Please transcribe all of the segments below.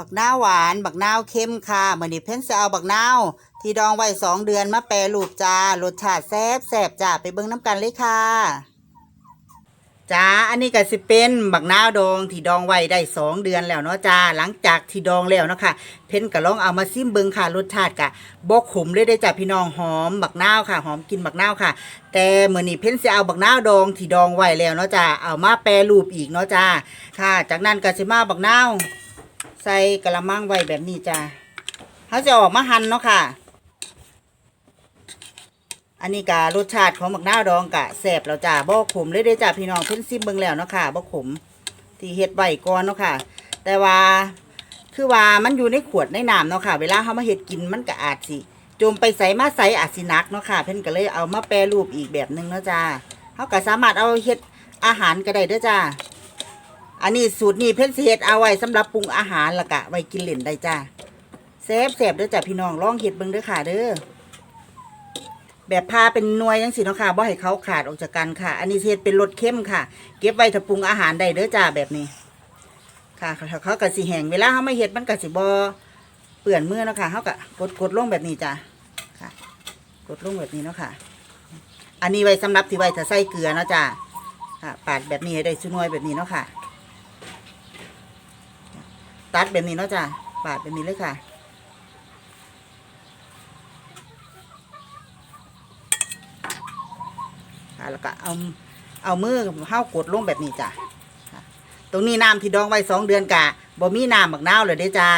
บักนาวหวานบักนาวเค็มค่ะมื่อนี้เพิ่นจะเอาบักนาวที่ดองไว้สองเดือนมาแปรรูปจ้ารสชาติแซ่บแซ่บจ้าไปเบิ่งน้ำกันเลยค่ะจ้าอันนี้ก็สิเป็นบักนาวดองที่ดองไว้ได้สองเดือนแล้วเนาะจ้าหลังจากที่ดองแล้วเนาะค่ะเพิ่นก็ลองเอามาซิมเบิ่งค่ะรสชาติกะบ่ขมเลยได้จ้าพี่น้องหอมบักนาวค่ะ หอมกินบักนาวค่ะ แต่เมื้อนี้เพิ่นสิเอาบักนาวดองที่ดองไว้แล้วเนาะจ้าเอามาแปรรูปอีกเนาะจ้าค่ะ จากนั้นก็สิมาบักนาว ใส่กระมังไว้แบบนี้จ้าเขาจะออกมาหั่นเนาะค่ะ อันนี้กะรสชาติของบักนาวดองกะแซ่บแล้วจ้าบ่ขมเลยเด้จ้าพี่น้องเพิ่นซิมเบิ่งแล้วเนาะค่ะบ่ขมที่เฮ็ดไว้ก่อนเนาะค่ะ แต่ว่าคือว่ามันอยู่ในขวดในน้ำเนาะค่ะ เวลาเฮามาเฮ็ดกินมันก็อาจสิจมไปใส่มาใส่อาจสินักเนาะค่ะ เพิ่นก็เลยเอามาแปรรูปอีกแบบนึงเนาะจ้าเฮาก็สามารถเอาเฮ็ดอาหารก็ได้เด้อจ้า อันนี้สูตรนี้เพิ่นสิเฮ็ดเอาไว้สำหรับปรุงอาหารละกะไว้กินเล่นได้จ้าแซ่บแซ่บเด้อจ้าพี่น้องลองเฮ็ดเบิ่งเด้อค่ะเด้อแบบพาเป็นนวยจังซี่เนาะค่ะบ่ให้เขาขาดออกจากกันค่ะ อันนี้เฮ็ดเป็นรสเข้มค่ะ เก็บไว้ถ้าปรุงอาหารได้เด้อจ้าแบบนี้ ค่ะเขาเขาก็สิแห้งเวลาเฮาไม่เฮ็ดมันก็สิบ่เปื้อนมือเนาะค่ะเฮาก็กดกดลงแบบนี้จ้าค่ะ กดลงแบบนี้เนาะค่ะ อันนี้ไว้สำหรับที่ไว้ถ้าใส่เกลือเนาะจ้าค่ะปาดแบบนี้ให้ได้ซุนวยแบบนี้เนาะค่ะ ตัดแบบนี้เนาะจ้ะปาดแบบนี้เลยค่ะ ค่ะ แล้วก็เอาเอามือเข้ากดลงแบบนี้จ้ะตรงนี้น้ำที่ดองไว้สองเดือนกะบ่มีน้ำบักนาวเลยเด้จ้า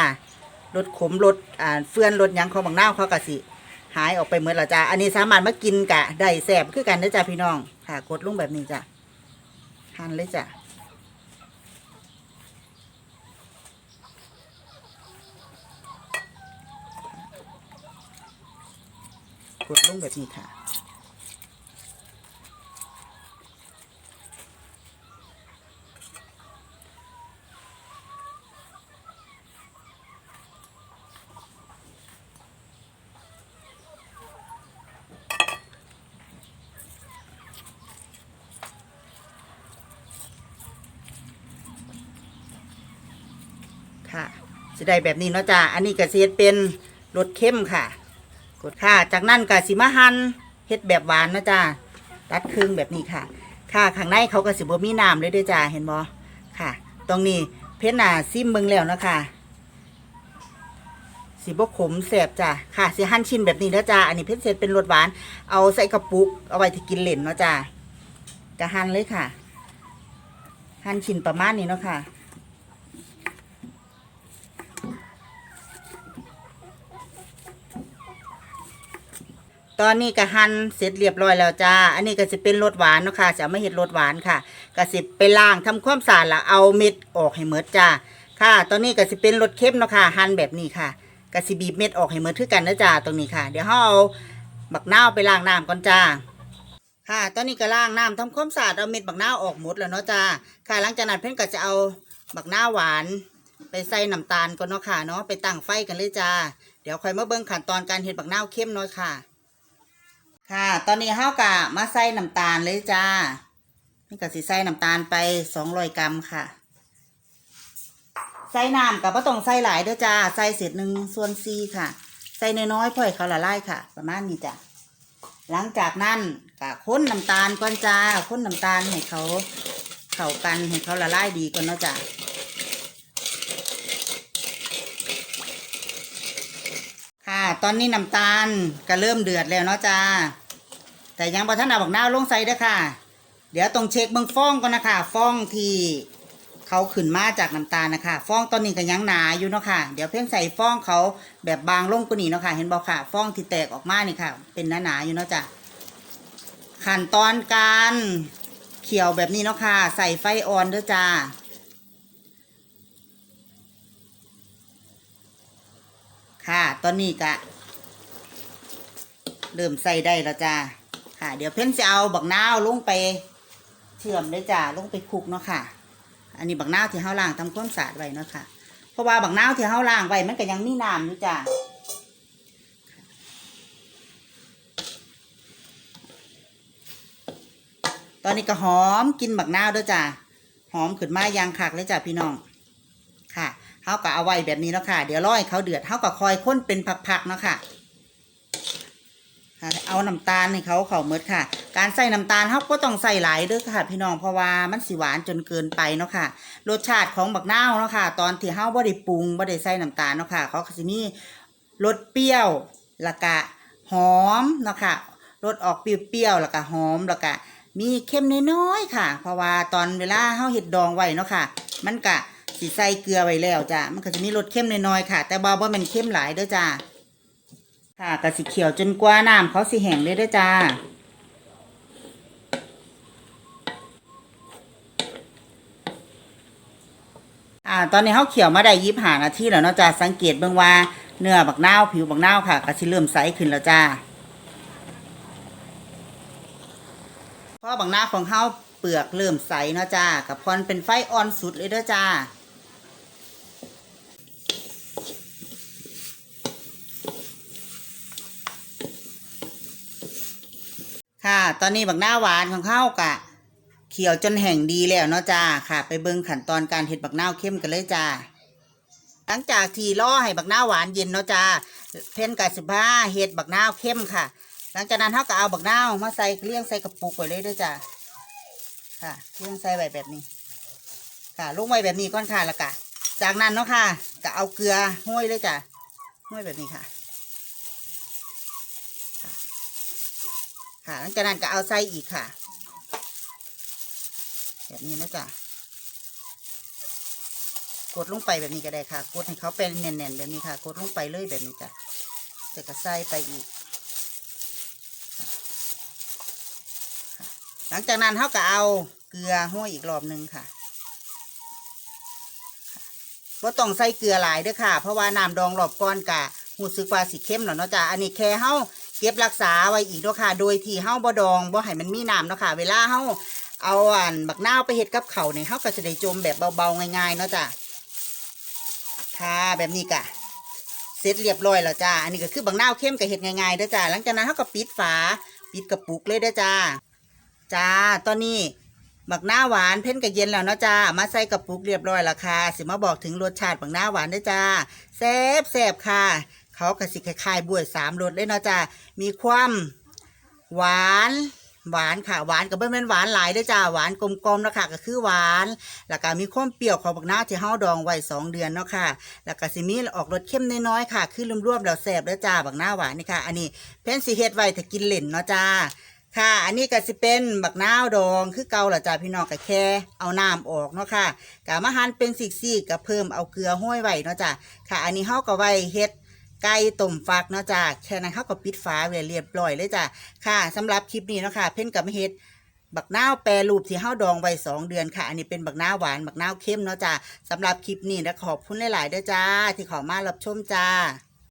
รสขมรสอ่าเฟื่อนรสยังของบักนาวเขากะสิ หายออกไปเหมือนละจ้าอันนี้สามารถมากินกะได้แสบคือกันเด้จ้าพี่น้องค่ะ กดลงแบบนี้จ้ะหั่นเลยจ้ะ กดลงแบบนี้ค่ะ ค่ะจะได้แบบนี้เนาะจ้าอันนี้ก็สิเฮ็ดเป็นรสเข้มค่ะ กดค่ะ จากนั้นก็สิมาหั่นเฮ็ดแบบหวานนะจ้าตัดครึ่งแบบนี้ค่ะ ค่ะข้างในเขาก็สิบ่มีน้ำเลยด้วยจ้าเห็นบ่ค่ะ ตรงนี้เพชรน่ะซิมเบิ่งแล้วนะค่ะสิบ่ขมแสบจ้าค่ะสิหั่นชิ้นแบบนี้เด้อจ้าอันนี้เพชรเสร็จเป็นรสหวาน เอาใส่กระปุก เอาไว้ที่กินเหล่นเนาะจ้าก็หั่นเลยค่ะ หั่นชิ้นประมาณนี้เนาะค่ะ ตอนนี้ก็หั่นเสร็จเรียบร้อยแล้วจ้า อันนี้ก็จะเป็นรสหวานเนาะค่ะ จะเอาไม่เห็ดรสหวานค่ะก็สิไปล้างทำความสะอาดล้วเอาเม็ดออกให้หมดจ้า ค่ะ ตอนนี้ก็สิเป็นรสเค็มเนาะค่ะ หั่นแบบนี้ค่ะก็สิบีบเม็ดออกให้หมดคือกันนะจ้าตรงนี้ค่ะ เดี๋ยวเราเอาบักนาวไปล้างน้ำก่อนจ้าค่ะ ตอนนี้ก็ล้างน้ำทำความสะอาดเอาเม็ดบักนาวออกหมดแล้วเนาะจ้า ค่ะ หลังจากนั้นเพื่อนก็จะเอาบักนาวหวานไปใส่น้ำตาลก่อนเนาะค่ะเนาะไปตั้งไฟกันเลยจ้า เดี๋ยวค่อยมาเบิ่งขั้นตอนการเฮ็ดบักนาวเข้มเนาะค่ะ ค่ะ ตอนนี้เฮากะมาใส่น้ำตาลเลยจ้า นี่ก็สิใส่น้ำตาลไปสองร้อยกรัมค่ะ ใส่น้ำกับบ่ต้องใส่หลายเด้อจ้า ใส่เศษหนึ่งส่วนสี่ค่ะ ใส่น้อยๆพ่อให้เขาละลายค่ะ ประมาณนี้จ้ะ หลังจากนั้นก็ค้นน้ำตาลก่อนจ้า ค้นน้ำตาลให้เขา เข้ากันให้เขาละลายดีก่อนเนาะจ้า ค่ะ ตอนนี้น้ำตาลก็เริ่มเดือดแล้วเนาะจ้า แต่ยังบ่ทันเอาบักหน้าลงใส่เด้อค่ะ เดี๋ยวต้องเช็คเบิ่งฟองก่อนนะคะฟองที่เขาขึ้นมาจากน้ำตาลนะคะฟองตอนนี้ก็ยังหนาอยู่เนาะค่ะ เดี๋ยวเพิ่งใส่ฟองเขาแบบบางลงกว่านี้เนาะค่ะ เห็นบ่ค่ะ ฟองที่แตกออกมานี่ค่ะ เป็นหนาๆอยู่เนาะจ้ะขั้นตอนการเคี่ยวแบบนี้เนาะค่ะ ใส่ไฟอ่อนเด้อจ้าค่ะ ตอนนี้ก็ เริ่มใส่ได้แล้วจ้าค่ะ เดี๋ยวเพิ่นจะเอาบักนาวลงไปเชื่อมเลยจ้าลงไปคลุกเนาะค่ะ อันนี้บักนาวที่เฮาล้างทำความสะอาดไว้เนาะค่ะ เพราะว่าบักนาวที่เฮาล้างไว้มันก็ยังมีน้ำอยู่จ้าตอนนี้ก็หอมกินบักนาวด้วยจ้าหอมขึ้นมาอยางคักเลยจ้าพี่น้องค่ะเฮาก็เอาไว้แบบนี้เนาะค่ะ เดี๋ยวร้อให้เขาเดือดเฮาก็คอยค้นเป็นผักๆเนาะค่ะ เอาน้ำตาลให้เขาเขาเมดค่ะ การใส่น้ำตาลเขาก็ต้องใส่หลายเด้อค่ะ พี่น้องเพราะว่ามันสิหวานจนเกินไปเนาะค่ะ รสชาติของบักนาวเนาะค่ะ ตอนที่เฮาบ่ได้ปรุงบ่ได้ใส่น้ำตาลเนาะค่ะ เขาก็สิมีรสเปรี้ยวล้วก็หอมเนาะค่ะรสออกเปรี้ยวๆล้วก็หอมล้วก็มีเค็มน้อยๆค่ะ เพราะว่าตอนเวลาเฮาเฮ็ดดองไว้เนาะค่ะ มันก็สิใส่เกลือไว้แล้วจ้ะมันก็จะมีรสเค็มน้อยๆค่ะ แต่บ่บ่แม่นเค็มหลายเด้อจ้า ค่ะกะสิเขียวจนกว่าน้ำเขาสิแห้งเลยด้อจ้า อ่า ตอนนี้เขาเขียวมาได้ยิบหานาทีแล้วเนาะจ้าสังเกตเบิ่งว่าเนื้อบักนาวผิวบักนาวค่ะก็สิเริ่มใสขึ้นแล้วจ้าพราะบักนาวของเขาเปลือกเริ่มใสเนาะจ้ากับพรเป็นไฟอ่อนสุดเลยเด้อจ้า ค่ะ ตอนนี้บักหน้าหวานของเขากะ เขียวจนแห้งดีแล้วเนาะจ้าค่ะ ไปเบิ่งขั้นตอนการเห็ดบักหน้าเข้มกันเลยจ้าหลังจากที่ล่อให้บักหน้าหวานเย็นเนาะจ้าเพ่นกับสิบห้าเห็ดบักหน้าเข้มค่ะ หลังจากนั้นเขาก็เอาบักหน้ามาใส่เลี้ยงใส่กระปุกไว้เลยเด้วยจ้าค่ะเลี้ยงใส่ไว้แบบนี้ ค่ะลงไว้แบบนี้ก่อนค่ะล้วก็จากนั้นเนาะค่ะก็เอาเกลือห้อยเลยจ้าห้อยแบบนี้ค่ะ ค่ะหลังจากนั้นก็เอาใส่อีกค่ะ แบบนี้นะจ๊ะกดลงไปแบบนี้ก็ได้ค่ะ กดให้เขาเป็นแน่นๆแบบนี้ค่ะ กดลงไปเลยแบบนี้จ้ะจะก็ใส่ไปอีก หลังจากนั้นเขาก็เอาเกลือห้วยอีกรอบหนึ่งค่ะว่าต้องใส่เกลือหลายด้วยค่ะ เพราะว่าน้ำดองรอบก้อนกะหูซึกว่าสีเข้มแล้วเนาะจ้ะอันนี้แค่เฮา ก็บรักษาไว้อีกเนาะค่ะ โดยที่เฮาบ่ดองบ่ให้มันมีน้ำเนาะค่ะ เวลาเฮาเอาอันบักนาวไปเฮ็ดกับเขาเนี่ยเฮาก็จะได้จมแบบเบาๆง่ายๆเนาะจ้ะค่ะแบบนี้กะเสร็จเรียบร้อยแล้วจ้าอันนี้ก็คือบักนาวเข้มกับเฮ็ดง่ายๆเด้อจ้าหลังจากนั้นเฮาก็ปิดฝาปิดกระปุกเลยเด้อจ้าจ้าตอนนี้บักหน้าหวานเพ่นกับเย็นแล้วเนาะจ้ามาใส่กระปุกเรียบร้อยแล้วค่ะสิมาบอกถึงรสชาติบักหน้าหวานเด้อจ้าแซ่บแซ่บค่ะ เขากระสิคล้ายๆบวยสามรสเลยเนาะจ้ามีความหวานหวานค่ะหวานกับเบิ้ลเป็นหวานหลายเด้วยจ้าหวานกลมๆนะคะก็คือหวานแล้วก็มีความเปรี้ยวของบักหน้าที่เฮาดองไว้สองเดือนเนาะค่ะแล้วก็สิมีออกรสเข้มน้อยๆค่ะ คือรวมๆแล้วแซ่บเด้อจ้าบักหน้าหวานนี่ค่ะ อันนี้เพนสิเฮ็ดไว้ถ้ากินเล่นเนาะจ้าค่ะ อันนี้ก็สิเป็นบักนาวดองคือเก่าละจ้าพี่น้องก็แค่เอาน้ำออกเนาะค่ะกะมาหั่นเป็นสีกๆก็เพิ่มเอาเกลือห้อยไว้เนาะจ้าค่ะ อันนี้เฮาก็ไว้เฮ็ด ไก่ต้มฟักเนาะจ้าแค่นั้นเขาก็ปิดฝาไว้เรียบร้อยเลยจ้าค่ะสำหรับคลิปนี้เนาะค่ะ เพ่นกับเฮ็ดบักนาวแปรรูปที่เฮาดองไว้สองเดือนค่ะ อันนี้เป็นบักนาวหวานบักนาวเข้มเนาะจ้าสำหรับคลิปนี้นะขอบคุณหลายๆด้อจ้า ที่เขอมารับชมจ้า